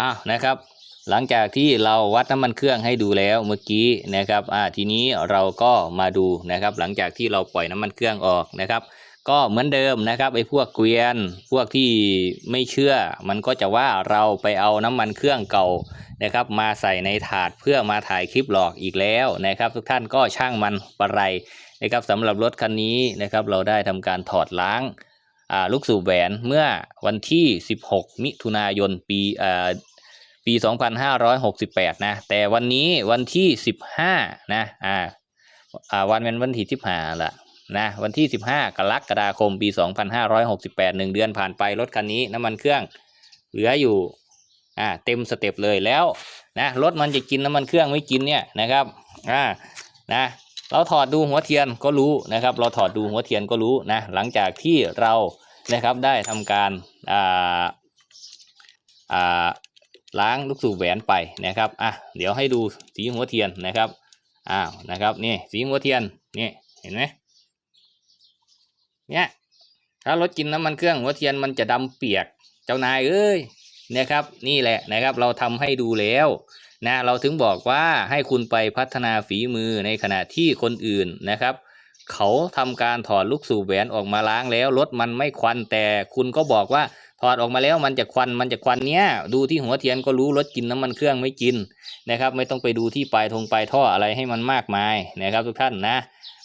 อะนะครับ หลังจากที่เราวัดน้ำมันเครื่องให้ดูแล้วเมื่อกี้นะครับอ่าทีนี้เราก็มาดูนะครับ หลังจากที่เราปล่อยน้ำมันเครื่องออกนะครับ ก็เหมือนเดิมนะครับไอ้พวกเกวียน พวกที่ไม่เชื่อ มันก็จะว่าเราไปเอาน้ำมันเครื่องเก่านะครับ มาใส่ในถาดเพื่อมาถ่ายคลิปหลอกอีกแล้วนะครับ ทุกท่านก็ช่างมันปะไรนะครับสำหรับรถคันนี้นะครับ เราได้ทำการถอดล้าง ลูกสูบแหวนเมื่อวันที่ 16 มิถุนายนปีปี 2568 นะ แต่วันนี้วันที่ 15 นะ อ่าอ่าวันเป็นวันที่15ละนะ วันที่ 15 กรกฎาคม ปี 2568 1เดือนผ่านไป รถคันนี้น้ำมันเครื่องเหลืออยู่ อ่า เต็มสเต็ปเลยแล้ว นะ รถมันจะกินน้ำมันเครื่องไม่กินเนี่ยนะครับ อ่า นะ เราถอดดูหัวเทียนก็รู้นะครับ เราถอดดูหัวเทียนก็รู้นะหลังจากที่เรานะครับได้ทำการอ่าอ่าล้างลูกสูบแหวนไปนะครับอะเดี๋ยวให้ดูสีหัวเทียนนะครับอ้าวนะครับนี่สีหัวเทียนนี่เห็นไหมเนี่ยถ้ารถกินน้ำมันเครื่องหัวเทียนมันจะดำเปียกเจ้านายเอ้ย นะครับ นี่แหละนะครับ เราทำให้ดูแล้วนะเราถึงบอกว่าให้คุณไปพัฒนาฝีมือในขณะที่คนอื่นนะครับ เขาทำการถอดลูกสูบแหวนออกมาล้างแล้วรถมันไม่ควันแต่คุณก็บอกว่าถอดออกมาแล้วมันจะควันมันจะควันเนี้ยดูที่หัวเทียนก็รู้รถกินน้ำมันเครื่องไม่กินนะครับ ไม่ต้องไปดูที่ปลายธงปลายท่ออะไรให้มันมากมายนะครับ ทุกท่านนะ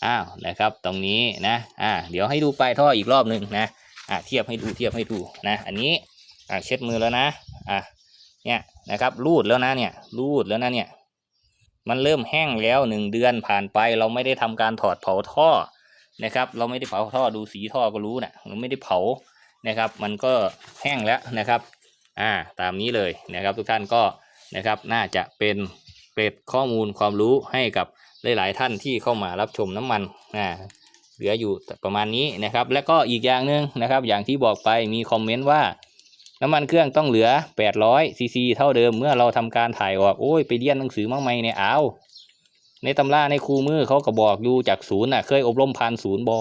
อ้าวนะครับ ตรงนี้นะอ่าเดี๋ยวให้ดูปลายท่ออีกรอบหนึ่งนะอ่าเทียบให้ดูเทียบให้ดูนะ อันนี้ อ่าเช็ดมือแล้วนะอ่าเนี่ยนะครับรูดแล้วนะเนี่ยรูดแล้วนะเนี่ยมันเริ่มแห้งแล้วหนึ่งเดือนผ่านไป เราไม่ได้ทำการถอดเผาท่อนะครับ เราไม่ได้เผาท่อดูสีท่อก็รู้นะมันไม่ได้เผานะครับ มันก็แห้งแล้วนะครับอ่าตามนี้เลยนะครับ ทุกท่านก็นะครับน่าจะเป็นเกร็ดข้อมูลความรู้ให้กับหลาย ๆ ท่านที่เข้ามารับชมน้ำมันอ่าเหลืออยู่ประมาณนี้นะครับ แล้วก็อีกอย่างหนึ่งนะครับ อย่างที่บอกไปมีคอมเมนต์ว่า น้ำมันเครื่องต้องเหลือ800ซีซีเท่าเดิมเมื่อเราทำการถ่ายออกโอ้ยไปเรียนหนังสือมาใหมเนี่ยเอาในตำราในครูมือเขาก็บอกอยู่จากศูนย์น่ะเคยอบรมพันศูนย์บอ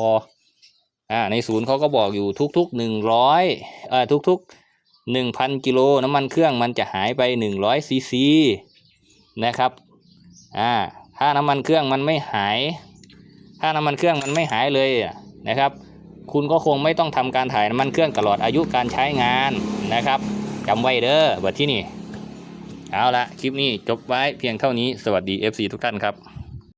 อ่าในศูนย์เขาก็บอกอยู่ทุกๆหนึ่งร้อยเอ่อทุกๆหนึ่งพันกิโลน้ำมันเครื่องมันจะหายไปหนึ่งร้อยซีซีนะครับอ่าถ้าน้ำมันเครื่องมันไม่หาย ถ้าน้ำมันเครื่องมันไม่หายเลยนะครับ คุณก็คงไม่ต้องทำการถ่ายน้ำมันเครื่องตลอดอายุการใช้งานนะครับจำไว้เด้อบัดที่นี่เอาละคลิปนี้จบไว้เพียงเท่านี้สวัสดี FC ทุกท่านครับ